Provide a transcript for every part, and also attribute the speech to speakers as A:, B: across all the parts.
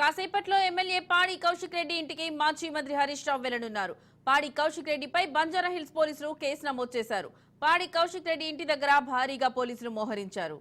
A: కాసేపట్లో ఎమ్మెల్యే పాడి కౌశిక్ రెడ్డి ఇంటికి మాజీ మంత్రి హరీష్ రావు వెళ్ళనున్నారు. పాడి కౌశిక్ రెడ్డిపై బంజారా హిల్స్ పోలీసులు కేసు నమోదు చేశారు. పాడి కౌశిక్ రెడ్డి ఇంటి దగ్గర భారీగా పోలీసులు మోహరించారు.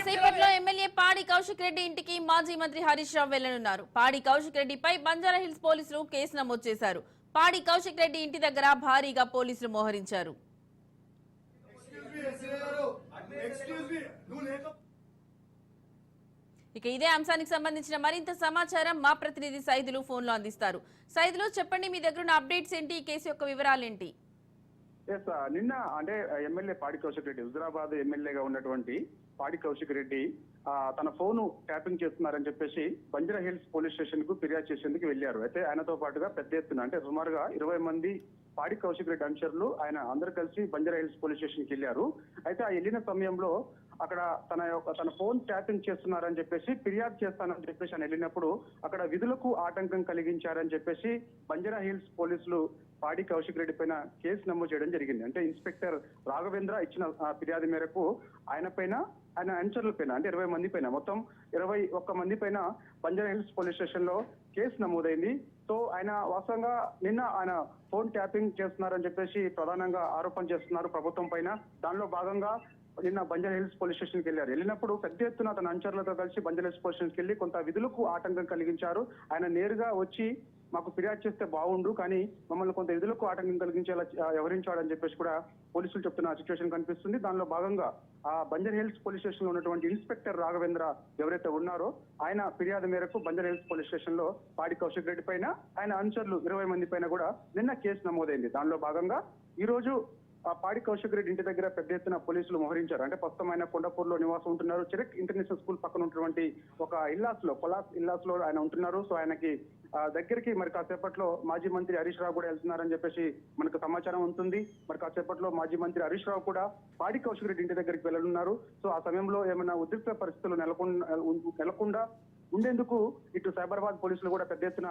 A: కాసేపట్లో ఎమ్మెల్యే పాడి కౌశిక్ రెడ్డి ఇంటికి మాజీ మంత్రి హరీష్ రావు వెళ్ళనున్నారు పాడి కౌశిక్ రెడ్డిపై బంజారాహిల్స్ పోలీసులు కేసు నమోదు చేశారు. పాడి కౌశిక్ రెడ్డి ఇంటి దగ్గర భారీగా పోలీసులు మోహరించారు. ఇక ఇదే అంశానికి సంబంధించిన మరింత సమాచారం మా ప్రతినిధి సైదులు ఫోన్లో అందిస్తారు. సైదులు చెప్పండి మీ దగ్గర ఉన్న అప్డేట్స్ ఏంటి? ఈ కేసు యొక్క వివరాలేంటి?
B: ఎస్ నిన్న అంటే ఎమ్మెల్యే పాడి కౌశిక్ రెడ్డి హుజరాబాద్ ఎమ్మెల్యేగా ఉన్నటువంటి పాడి కౌశిక్ రెడ్డి తన ఫోను ట్యాపింగ్ చేస్తున్నారని చెప్పేసి బంజరా హిల్స్ పోలీస్ స్టేషన్కు ఫిర్యాదు చేసేందుకు వెళ్ళారు అయితే ఆయనతో పాటుగా పెద్ద ఎత్తున అంటే సుమారుగా ఇరవై మంది పాడి కౌశిక్ రెడ్డి అనుచరులు ఆయన అందరు కలిసి బంజరా హిల్స్ పోలీస్ స్టేషన్కి వెళ్ళారు. అయితే ఆ వెళ్ళిన సమయంలో అక్కడ తన యొక్క తన ఫోన్ ట్యాపింగ్ చేస్తున్నారని చెప్పేసి ఫిర్యాదు చేస్తానని చెప్పేసి ఆయన వెళ్ళినప్పుడు అక్కడ విధులకు ఆటంకం కలిగించారని చెప్పేసి బంజరా హిల్స్ పోలీసులు పాడి కౌశిక్ రెడ్డి పైన కేసు నమోదు చేయడం జరిగింది. అంటే ఇన్స్పెక్టర్ రాఘవేంద్ర ఇచ్చిన ఫిర్యాదు మేరకు ఆయన పైన ఆయన అనుచరుల పైన అంటే ఇరవై మంది పైన మొత్తం ఇరవై ఒక్క మంది పైన బంజారా హిల్స్ పోలీస్ స్టేషన్లో కేసు నమోదైంది. సో ఆయన వాస్తవంగా నిన్న ఆయన ఫోన్ ట్యాపింగ్ చేస్తున్నారని చెప్పేసి ప్రధానంగా ఆరోపణ చేస్తున్నారు ప్రభుత్వం పైన. దానిలో భాగంగా నిన్న బంజారా హిల్స్ పోలీస్ స్టేషన్కి వెళ్ళారు. వెళ్ళినప్పుడు పెద్ద ఎత్తున తన అనుచరులతో కలిసి బంజారా హిల్స్ పోలీస్ స్టేషన్కి వెళ్ళి కొంత విధులకు ఆటంకం కలిగించారు. ఆయన నేరుగా వచ్చి మాకు ఫిర్యాదు చేస్తే బాగుండు కానీ మమ్మల్ని కొంత విధులకు ఆటంకం కలిగించేలా వ్యవహరించాడని చెప్పేసి కూడా పోలీసులు చెప్తున్న సిచ్యువేషన్ కనిపిస్తుంది. దానిలో భాగంగా ఆ బంజర్ హిల్స్ పోలీస్ స్టేషన్లో ఉన్నటువంటి ఇన్స్పెక్టర్ రాఘవేంద్ర ఎవరైతే ఉన్నారో ఆయన ఫిర్యాదు మేరకు బంజర్ హిల్స్ పోలీస్ స్టేషన్లో పాడి కౌశిక్ రెడ్డి పైన ఆయన అనుచరులు ఇరవై మంది పైన కూడా నిన్న కేసు నమోదైంది. దానిలో భాగంగా ఈ రోజు ఆ పాడి కౌశిక్ రెడ్డి ఇంటి దగ్గర పెద్ద ఎత్తున పోలీసులు మోహరించారు. అంటే ప్రస్తుతం ఆయన కొండపూర్లో నివాసం ఉంటున్నారు. చిరక్ ఇంటర్నేషనల్ స్కూల్ పక్కన ఉన్నటువంటి ఒక ఇల్లాస్లో కొలాస్ ఇల్లాస్లో ఆయన ఉంటున్నారు. సో ఆయనకి ఆ, దగ్గరికి మరి కాసేపట్లో మాజీ మంత్రి హరీష్ రావు కూడా వెళ్తున్నారని చెప్పేసి మనకు సమాచారం ఉంటుంది. మరి కాసేపట్లో మాజీ మంత్రి హరీష్ రావు కూడా పాడి కౌశిక్ రెడ్డి ఇంటి దగ్గరికి వెళ్ళనున్నారు. సో ఆ సమయంలో ఏమైనా ఉద్రిక్త పరిస్థితులు నెలకొండ నెలకుండా ఉండేందుకు ఇటు సైబరాబాద్ పోలీసులు కూడా పెద్ద ఎత్తున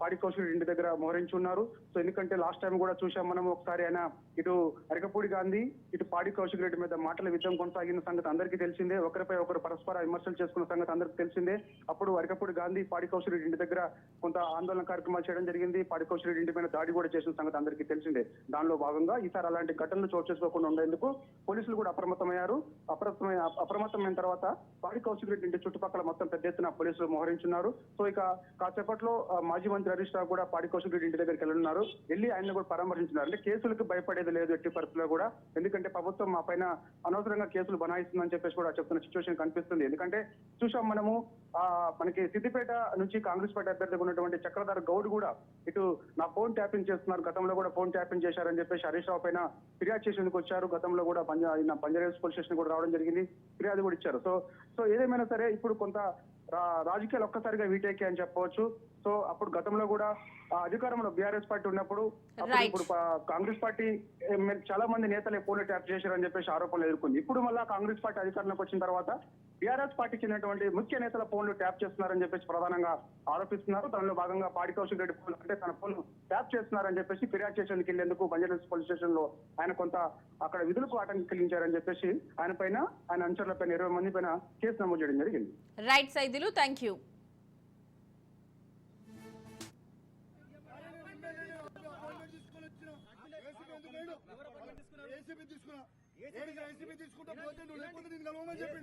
B: పాడి కౌశల్ ఇంటి దగ్గర మోహరించి ఉన్నారు సో ఎందుకంటే లాస్ట్ టైం కూడా చూసాం మనం ఒకసారి ఆయన ఇటు అరకపూడి గాంధీ ఇటు పాడి కౌశిక్ రెడ్డి మీద మాటల యుద్ధం కొనసాగిన సంగతి అందరికీ తెలిసిందే. ఒకరిపై ఒకరు పరస్పర విమర్శలు చేసుకున్న సంగతి అందరికీ తెలిసిందే. అప్పుడు అరకపూడి గాంధీ పాడి కౌశల్ రెడ్డి ఇంటి దగ్గర కొంత ఆందోళన కార్యక్రమాలు చేయడం జరిగింది. పాడి కౌశల్ రెడ్డి ఇంటి పైన దాడి కూడా చేసిన సంగతి అందరికీ తెలిసిందే. దానిలో భాగంగా ఈసారి అలాంటి ఘటనలు చోటు చేసుకోకుండా ఉండేందుకు పోలీసులు కూడా అప్రమత్తమయ్యారు. అప్రమత్తమైన అప్రమత్తమైన తర్వాత పాడి కౌశిక్ రెడ్డి ఇంటి చుట్టుపక్కల మొత్తం పెద్ద ఎత్తున పోలీసులు మోహరించున్నారు. సో ఇక కాసేపట్లో మాజీ మంత్రి హరీష్ రావు కూడా పాడి కౌశిక్ రెడ్డి ఇంటి దగ్గరికి వెళ్ళున్నారు వెళ్ళి ఆయన కూడా పరామర్శించినారు. అంటే కేసులకు భయపడేది లేదు ఎట్టి పరిస్థితుల్లో కూడా. ఎందుకంటే ప్రభుత్వం మా పైన అనవసరంగా కేసులు బనాయిస్తుందని చెప్పేసి కూడా చెప్తున్న సిచ్యువేషన్ కనిపిస్తుంది. ఎందుకంటే చూసాం మనము ఆ మనకి సిద్దిపేట నుంచి కాంగ్రెస్ పార్టీ అభ్యర్థిగా ఉన్నటువంటి చక్రధర్ గౌడ్ కూడా ఇటు నా ఫోన్ ట్యాపింగ్ చేస్తున్నారు. గతంలో కూడా ఫోన్ ట్యాపింగ్ చేశారని చెప్పేసి హరీష్ రావు పైన ఫిర్యాదు చేసేందుకు వచ్చారు? గతంలో కూడా పంజా ఆయన పోలీస్ స్టేషన్ కూడా రావడం జరిగింది. ఫిర్యాదు కూడా ఇచ్చారు. సో సో ఏదేమైనా సరే ఇప్పుడు కొంత రాజకీయాలు ఒక్కసారిగా వీటేకే అని చెప్పవచ్చు. సో అప్పుడు గతంలో కూడా అధికారంలో బీఆర్ఎస్ పార్టీ ఉన్నప్పుడు. ఇప్పుడు కాంగ్రెస్ పార్టీ చాలా మంది నేతలు ఫోన్ ట్యాప్ చేశారని చెప్పేసి ఆరోపణలు ఎదుర్కొంది. ఇప్పుడు మళ్ళా కాంగ్రెస్ పార్టీ అధికారంలోకి వచ్చిన తర్వాత బీఆర్ఎస్ పార్టీకి చెందినటువంటి ముఖ్య నేతల ఫోన్లు ట్యాప్ చేస్తున్నారని చెప్పేసి ప్రధానంగా ఆరోపిస్తున్నారు. దానిలో భాగంగా పాడి కౌశిక్ రెడ్డి ఫోన్ అంటే తన ఫోన్ ట్యాప్ చేస్తున్నారని చెప్పేసి ఫిర్యాదు చేసేందుకు వెళ్ళేందుకు బంజారాస్ పోలీస్ స్టేషన్లో ఆయన కొంత అక్కడ విధులకు ఆటంకం కలిగించారని చెప్పేసి ఆయన పైన ఆయన అనుచరుల పైన ఇరవై మంది పైన కేసు నమోదు చేయడం జరిగింది.
A: Right Saidulu. Thank you
C: ACB తీసుకున్నా ఏసీబీ తీసుకుంటా పోతే నువ్వు లేకపోతే నేను కలవమని చెప్పి